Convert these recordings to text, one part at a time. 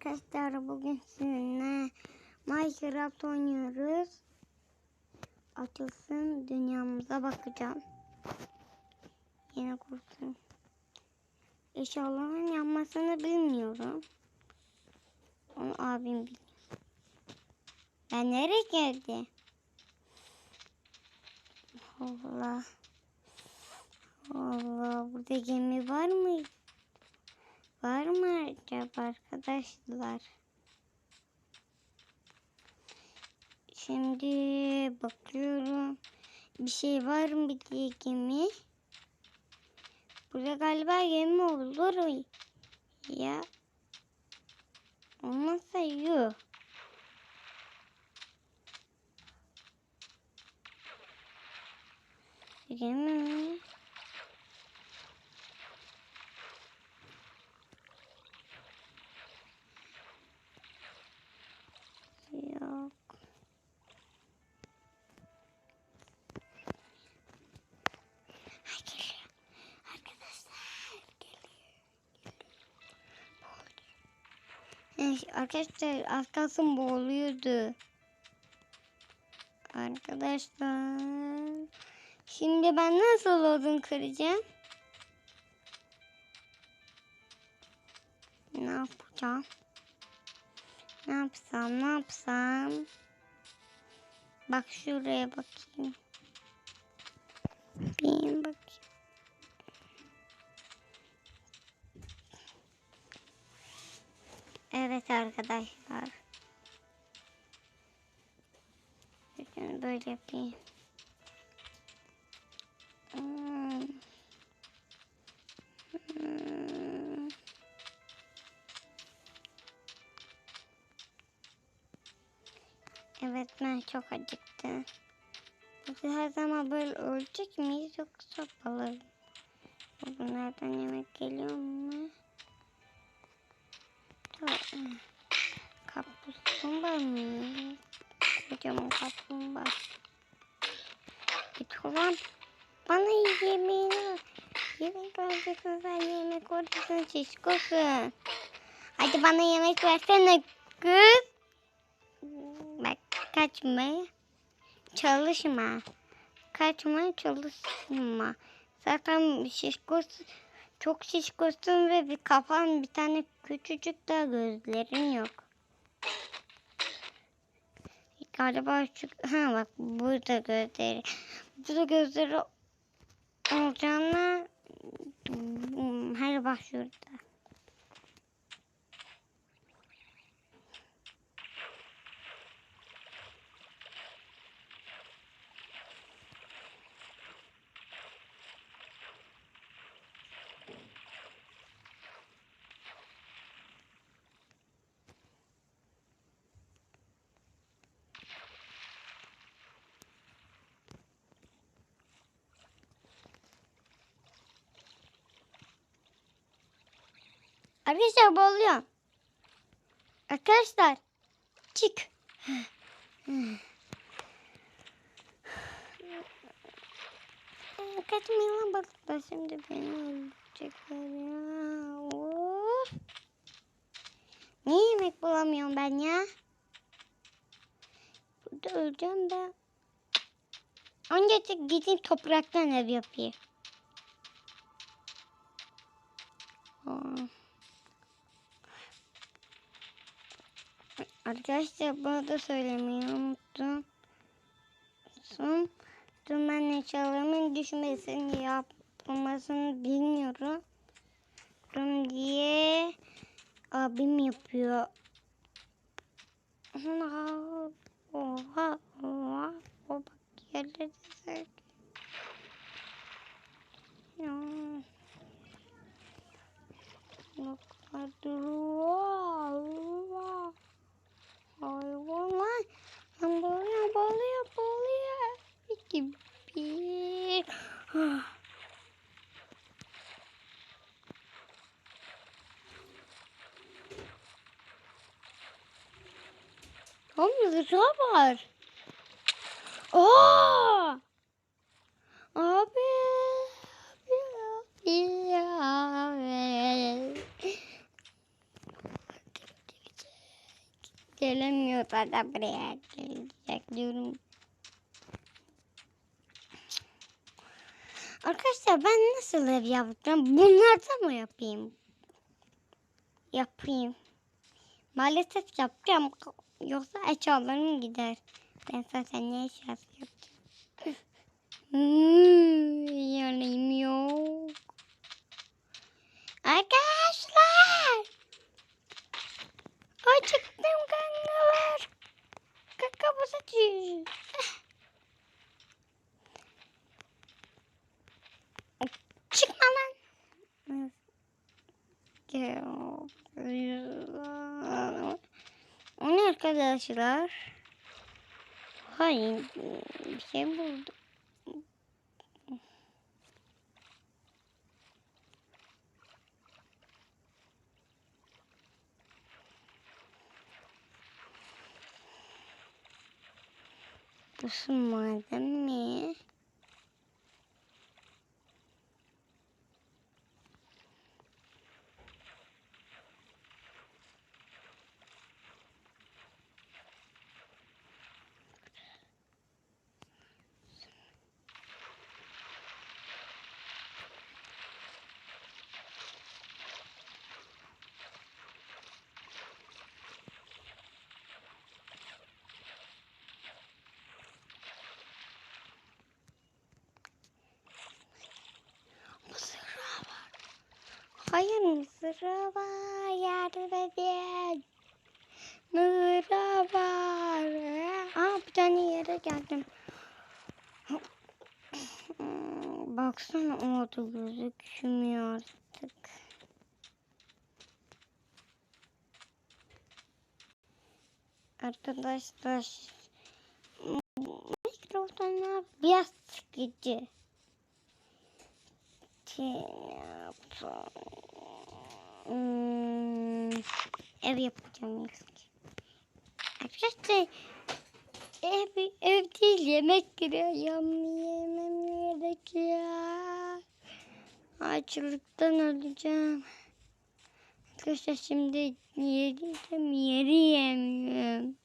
Arkadaşlar bugün sizinle Minecraft oynuyoruz. Açılsın dünyamıza bakacağım. Yine kurtulun. Eşyaların yanmasını bilmiyorum. Onu abim biliyor. Ben nereye geldi? Allah. Allah burada gemi var mı? Var mı acaba arkadaşlar? Şimdi bakıyorum. Bir şey var mı diye gemi. Burada galiba gemi olur. Ya. Olmazsa yok. Gemi mi? Yok. Ay geliyor. Arkadaşlar geliyor. geliyor. Eh, Arkadaşlar az kalsın boğuluyordu. Arkadaşlar. Şimdi ben nasıl odun kıracağım? Ne yapacağım? Ne yapsam, ne yapsam? Bak şuraya bakayım. Arkadaşlar. Bakın böyle yapayım. Hmm. Hmm. Evet ben çok acıktım. Biz her zaman böyle ölecek miyiz yoksa balık? Bunlardan yemek geliyor mu? Tamam. Kaplumbağa mı? Kocaman kaplumbağa. Git ulan. Bana yemeğini. Yemek vereceksin sen yemek oradasın şişkosun. Hadi bana yemek versene kız. Bak kaçma. Çalışma. Kaçma çalışma. Zaten şişkosun. Çok şişkosun ve bir kafan bir tane küçücük de gözlerin yok. Galiba şu... Ha bak burada gözleri. Burada gözleri olacağına... Her bak şurada. Arkadaşlar boğuluyorum. Arkadaşlar çık. Kaçmayın lan balıklar şimdi beni öldürecekler. Of. Niye yemek bulamıyorum ben ya? Burada öleceğim ben. Önce gideyim topraktan ev yapayım. Aa. Arkadaşlar bunu da söylemeyi unuttum. Son dümen eşyalarımın düşmesini yapmasını bilmiyorum. Rum diye abim yapıyor. Oha, oha, oha. O bak yerleri de Ya. Bak, duruyor. Hayvanlar. Ben boğuluyor, boğuluyor, boğuluyor. İki, bir. Oğlum zırha var. Aa! Abi. Abi. Abi. gelemiyor da buraya gelecek diyorum. Arkadaşlar ben nasıl ev yapacağım? Bunlardan mı yapayım? Yapayım. Maalesef yapacağım. Yoksa eşyalarım gider. Ben zaten ne eşyası yapacağım? Hmm, yok. Arkadaşlar. Acıktım kankalar. Kaka basacağız. Çıkma lan. O ne arkadaşlar? Hayır bir şey buldum. Bu su maden mi? Mısır'a var. Var. Yardım edin. Mısır'a var. Aa bir tane yere geldim. Hmm, Baksana orada gözükmüyor artık. Arkadaşlar mikrofonlar biraz sıkıcı. Şey yapsam. Hmm, ev yapacağım. Arkadaşlar ev, ev değil yemek giriyorum. Yemem gerek ya. Açlıktan öleceğim. Arkadaşlar şimdi yiyeceğim yeri yemiyorum.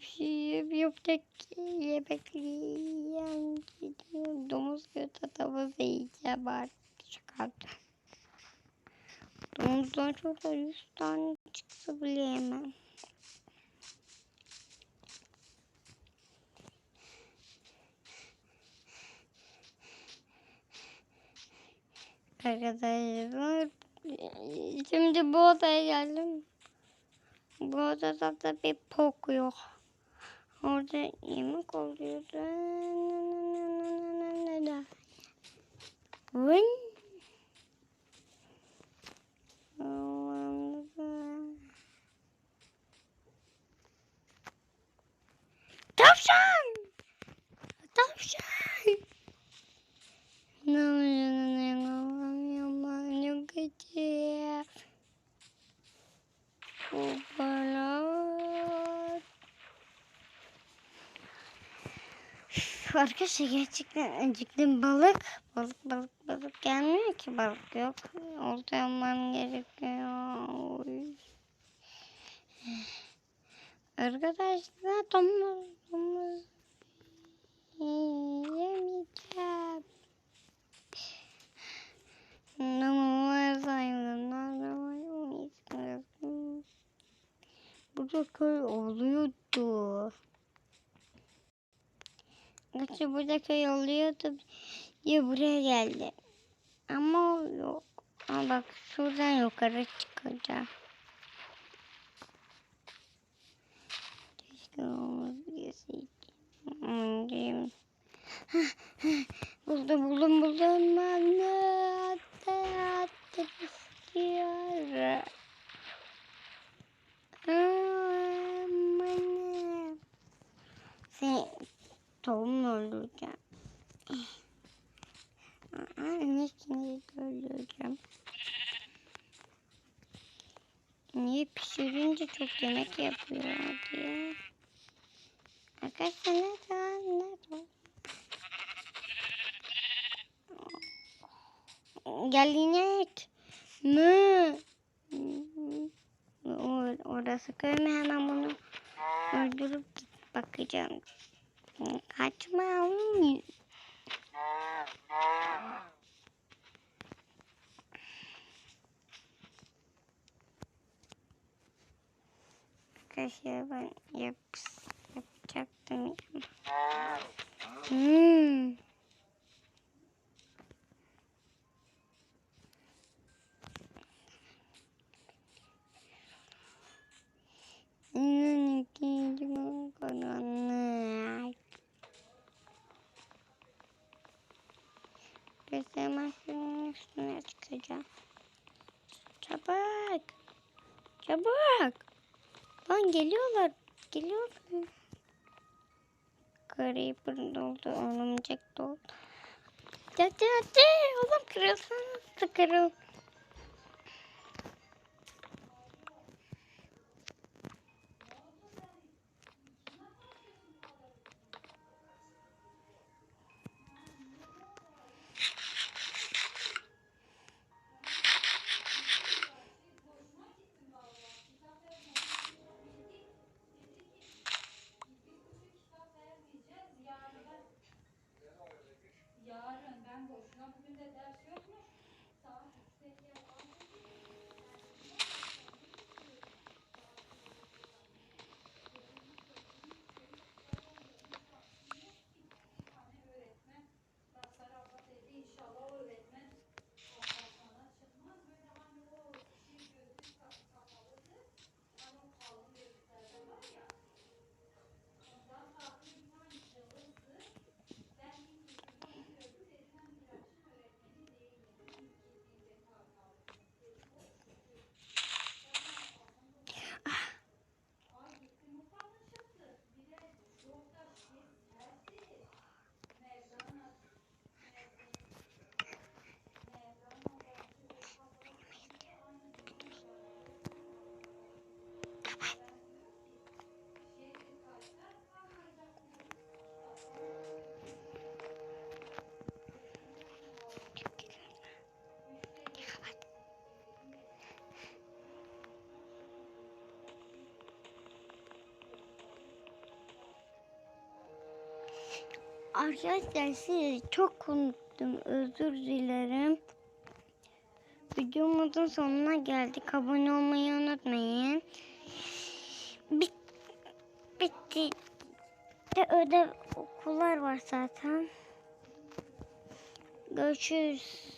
Hiçbir şey yok tek yemek yiyen. Domuz götü tavası yiyeceğim artık. Şaka. Domuzdan şurada 100 tane çıksa bile yemem. Arkadaşlar şimdi bu odaya geldim. Bu odada da bir pok yok. Orada yemek oluyordu. Vın. Tavşan! Tavşan! Ne oluyor? Ne oluyor? Çok kötü. Bu balık. Üf, Arkadaşlar gerçekten acıktım. Balık, balık, balık, balık gelmiyor ki balık yok. Olta yapmam gerekiyor. Oy. Arkadaşlar domuz, domuz yemeyeceğim. Domuz hayvanlar Burada köy oluyordu. Gerçi burada köy oluyordu. Ya buraya geldi. Ama yok. Ama bak şuradan yukarı çıkacağım. Keşke olmaz birisiydi. Pişirince çok yemek yapıyor diye. Arkadaşlar nerede lan? Nerede? Gel yine et. Mü. O, o Orası köy mü hemen bunu öldürüp bakacağım. Kaçma oğlum. Arkadaşlar ben yap, yapacaktım. Hmm. İnan ikinci Lan geliyorlar. Geliyorlar. Creeper doldu. Örümcek doldu. Hadi hadi. Oğlum kırılsana. Kırıl. Yarın ben boşuna bugün de ders yokmuş. Arkadaşlar sizi çok konuştum. Özür dilerim. Videomuzun sonuna geldik. Abone olmayı unutmayın. Bit bitti. De ödev okullar var zaten. Görüşürüz.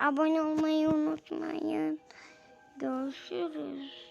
Abone olmayı unutmayın. Görüşürüz.